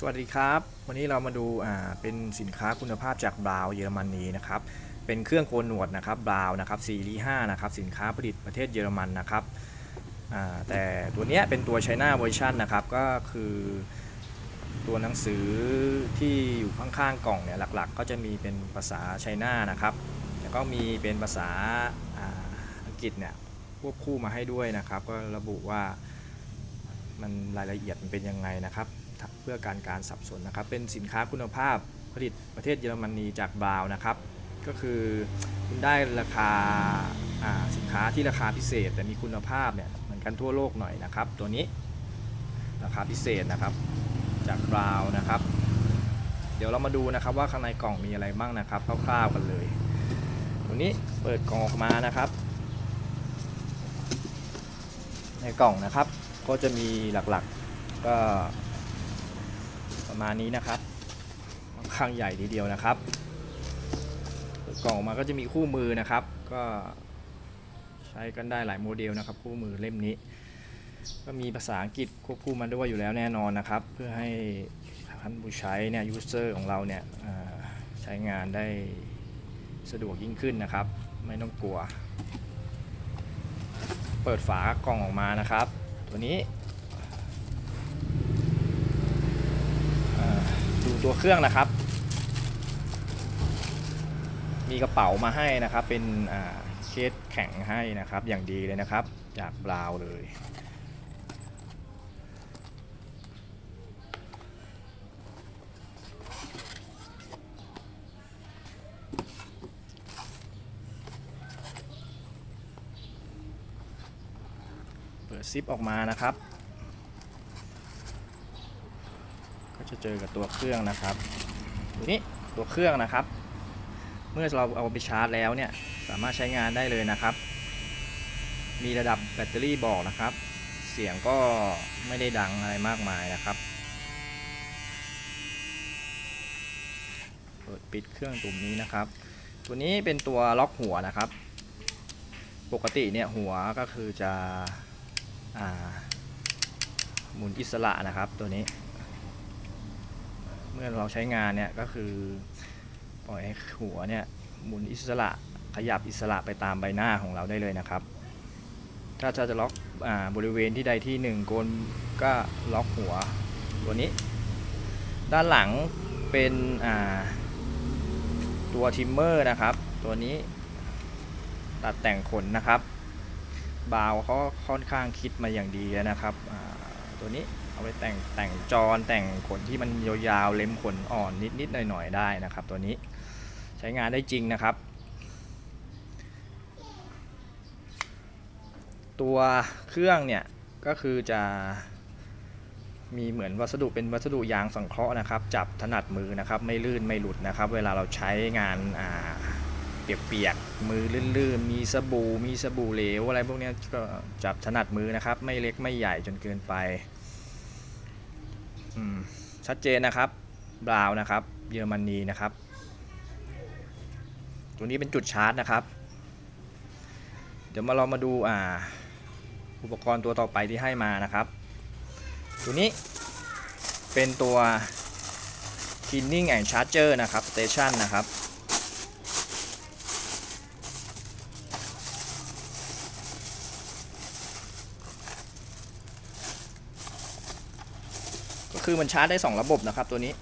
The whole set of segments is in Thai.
สวัสดีครับ วันนี้เรามาดูอ่าเป็นสินค้าคุณภาพจากบราวน์เยอรมนีนะครับเป็นเครื่องโกนหนวดนะครับบราวน์นะครับซีรีส์5นะครับสินค้าผลิตประเทศเยอรมันนะครับอ่าแต่ตัวเนี้ยเป็นตัวไชน่าเวอร์ชันนะครับก็คือตัวหนังสือที่อยู่ข้างๆกล่องเนี่ยหลักๆ ก็จะมีเป็นภาษาไชน่านะครับแล้วก็มีเป็นภาษาอ่าอังกฤษเนี่ยควบคู่มาให้ด้วยนะครับ ก็ระบุว่ามันรายละเอียดมันเป็นยังไงนะครับ ถ้าเพื่อการการสับสนนะครับเป็นสินค้าคุณภาพผลิตประเทศเยอรมนีจากบราวนะครับก็คือคุณได้ราคาาสินค้าที่ราคาพิเศษ แต่มีคุณภาพเนี่ยเหมือนกันทั่วโลกหน่อยนะครับ ตัวนี้ราคาพิเศษนะครับจากบราวน์นะครับ เดี๋ยวเรามาดูนะครับว่าข้างในกล่องมีอะไรบ้างนะครับคร่าวๆกันเลยตัวนี้เปิดกล่องออกมานะครับ ในกล่องนะครับก็จะมีหลักๆก็ ประมาณนี้นะครับค่อนข้างใหญ่ทีเดียวนะครับกล่องออกมาก็จะมีคู่มือนะครับ ก็ใช้กันได้หลายโมเดลนะครับ คู่มือเล่มนี้ ก็มีภาษาอังกฤษควบคู่มาด้วยอยู่แล้วแน่นอนนะครับ เพื่อให้ท่านผู้ใช้เนี่ยยูเซอร์ของเราเนี่ยใช้งานได้สะดวกยิ่งขึ้นนะครับ ไม่ต้องกลัว เปิดฝากล่องออกมานะครับ ตัวนี้เอ่อดู ตัวเครื่องนะครับ มีกระเป๋ามาให้นะครับ เป็นเคสแข็งให้นะครับ อย่างดีเลยนะครับ จากบราวน์เลย เปิดซิปออกมานะครับ ก็ จะเจอกับตัวเครื่องนะครับตัวนี้ตัวเครื่องนะครับ เมื่อเราเอาไปชาร์จแล้วเนี่ยสามารถใช้งานได้เลยนะครับ มีระดับแบตเตอรี่บอกนะครับ เสียงก็ไม่ได้ดังอะไรมากมายนะครับเปิดปิดเครื่องตุ่มนี้นะครับ ตัวนี้เป็นตัวล็อกหัวนะครับ ปกติเนี่ยหัวก็คือจะอหมุนอิสระนะครับตัวนี้ เมื่อเราใช้งานเนี่ยก็คือปล่อยให้หัวเนี่ยหมุนอิสระขยับอิสระไปตามใบหน้าของเราได้เลยนะครับ ถ้าจะล็อกอบริเวณที่ใดที่หนึ่งโกนก็ล็อกหัวตัวนี้ ด้านหลังเป็นตัวทิมเมอร์นะครับ ตัวนี้ตัดแต่งขนนะครับบาวเขาค่อนข้างคิดมาอย่างดีแล้วนะครับตัวนี้ เอาไปแต่งแต่งจรแต่งขนที่มันยาวๆเล็มขนอ่อนนิดๆหน่อยๆได้นะครับ ตัวนี้ใช้งานได้จริงนะครับ ตัวเครื่องเนี่ยก็คือจะมีเหมือนวัสดุเป็นวัสดุยางสังเคราะห์นะครับ จับถนัดมือนะครับ ไม่ลื่นไม่หลุดนะครับ เวลาเราใช้งานอ่าเปียกๆมือลื่นๆ มีสบู่มีสบู่เหลวอะไรพวกนี้ก็จับถนัดมือนะครับ ไม่เล็กไม่ใหญ่จนเกินไป ชัดเจนนะครับบราวน์นะครับ เยอรมนีนะครับ ตัวนี้เป็นจุดชาร์จนะครับ เดี๋ยวมาเรามาดูอ่าอุปกรณ์ตัวต่อไปที่ให้มานะครับ ตัวนี้เป็นตัว cleaning and charger นะครับ station นะครับ คือมันชาร์จได้ 2 ระบบนะครับตัวนี้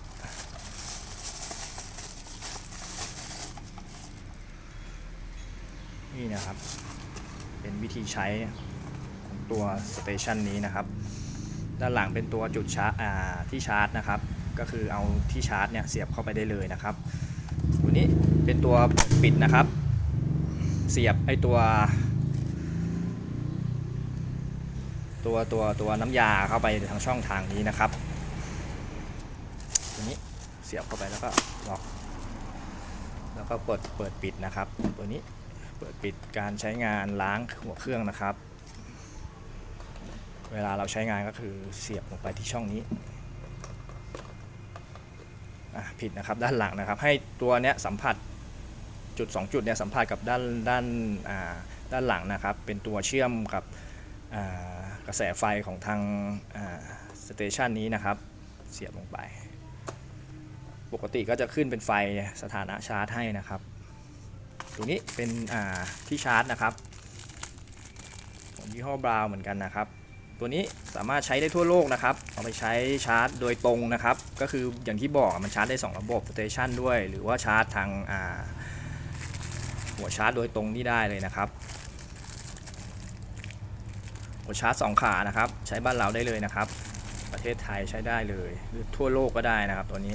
นี่นะครับ เป็นวิธีใช้ของตัวสเตชันนี้นะครับ ด้านหลังเป็นตัวจุดชาร์จอ่าที่ชาร์จนะครับ ก็คือเอาที่ชาร์จเนี่ยเสียบเข้าไปได้เลยนะครับ ตัวนี้เป็นตัวปิดนะครับ เสียบไอตัวตัวตัวตัวน้ำยาเข้าไปทางช่องทางนี้นะครับ ตัวนี้เสียบเข้าไปแล้วก็ล็อก แล้วก็เปิดเปิดปิดนะครับ ตัวนี้เปิดปิดการใช้งานล้างหัวเครื่องนะครับ เวลาเราใช้งานก็คือเสียบลงไปที่ช่องนี้ผิดนะครับด้านหลังนะครับ ให้ตัวเนี้ยสัมผัสจุด 2 จุดเนี่ยสัมผัสกับด้านด้านาด้านหลังนะครับ เป็นตัวเชื่อมกับกระแสไฟของทางสเตชันนี้นะครับ เสียบลงไป ปกติก็จะขึ้นเป็นไฟสถานะชาร์จให้นะครับ ตัวนี้เป็นที่ชาร์จนะครับของยี่ห้อบราวน์เหมือนกันนะครับ ตัวนี้สามารถใช้ได้ทั่วโลกนะครับ เอาไปใช้ชาร์จโดยตรงนะครับ ก็คืออย่างที่บอกมันชาร์จได้ 2 ระบบสเตชันด้วย หรือว่าชาร์จทางาหัวชาร์จโดยตรงนี่ได้เลยนะครับหัวชาร์จ 2 ขานะครับ ใช้บ้านเราได้เลยนะครับ ประเทศไทยใช้ได้เลย หรือทั่วโลกก็ได้นะครับตัวนี้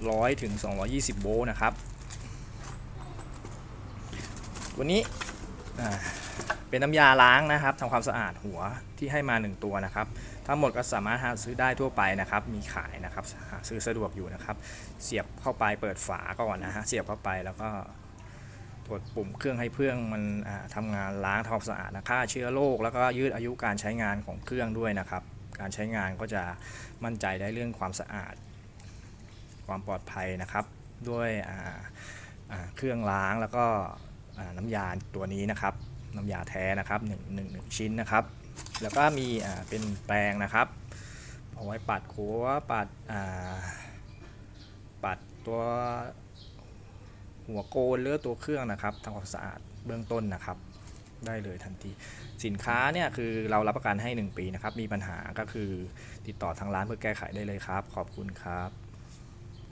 100ถึง220 โวลต์นะครับตัวนี้เป็นน้ำยาล้างนะครับทำความสะอาดหัวที่ให้มา 1 ตัวนะครับ ทั้งหมดก็สามารถหาซื้อได้ทั่วไปนะครับ มีขายนะครับหาซื้อสะดวกอยู่นะครับ เสียบเข้าไปเปิดฝาก่อนนะฮะเสียบเข้าไปแล้วก็กดปุ่มเครื่องให้เครื่องมันอ่าทำงานล้างทำความสะอาดนะฆ่าเชื้อโรคแล้วก็ยืดอายุการใช้งานของเครื่องด้วยนะครับ การใช้งานก็จะมั่นใจได้เรื่องความสะอาด ความปลอดภัยนะครับ ด้วยเครื่องล้างแล้วก็น้ำยาตัวนี้นะครับ น้ำยาแท้นะครับหนึ่งชิ้นนะครับ แล้วก็มีเป็นแปรงนะครับเอาไว้ปัดขัวปัดปัดตัวหัวโกนหรือตัวเครื่องนะครับทำความสะอาดเบื้องต้นนะครับได้เลยทันทีสินค้าเนี่ยคือเรารับประกันให้ 1 ปีนะครับ มีปัญหาก็คือติดต่อทางร้านเพื่อแก้ไขได้เลยครับ ขอบคุณครับ